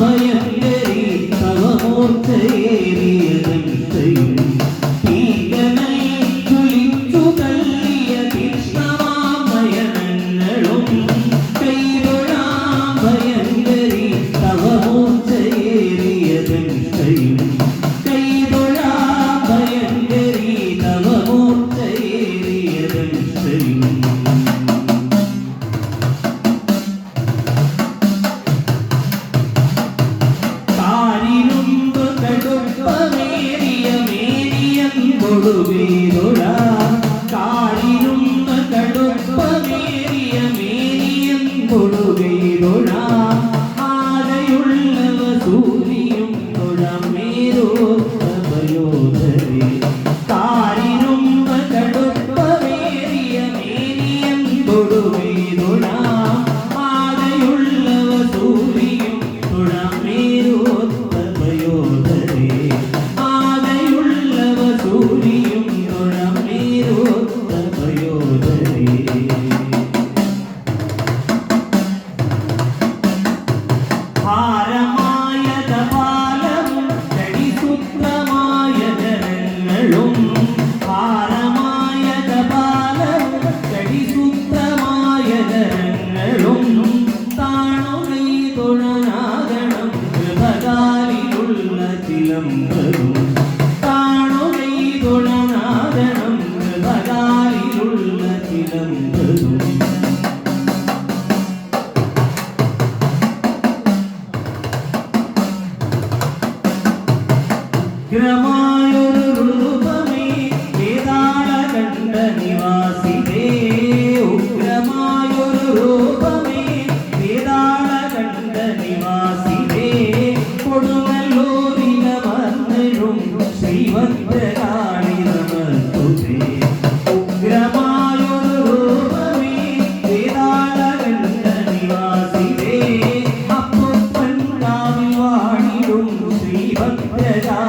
അഭയത്തിലേറി തവമൂർത്തേറിയ വീരുടാ കാടിനും കടുപ്പമേ തുണനാകണം. കൃപകാരിലുള്ള ചിലമ്പരും കാണുകൈ തുണനാകണം. കൃപകാരിലുള്ള ചിലമ്പരും ഗ്രമായൊരു രൂപമേ വേദാള നിവാസിതേ. ഉഗ്രമായൊരു രൂപമേ என்றும் செய்வந்தனானி நமத்துதே உக்ரமாயொரு ரூபமே வேதாளகண்ட நிவாசிதே அப்பப்பன் காவி வாணிடும் ஸ்ரீபக்தரா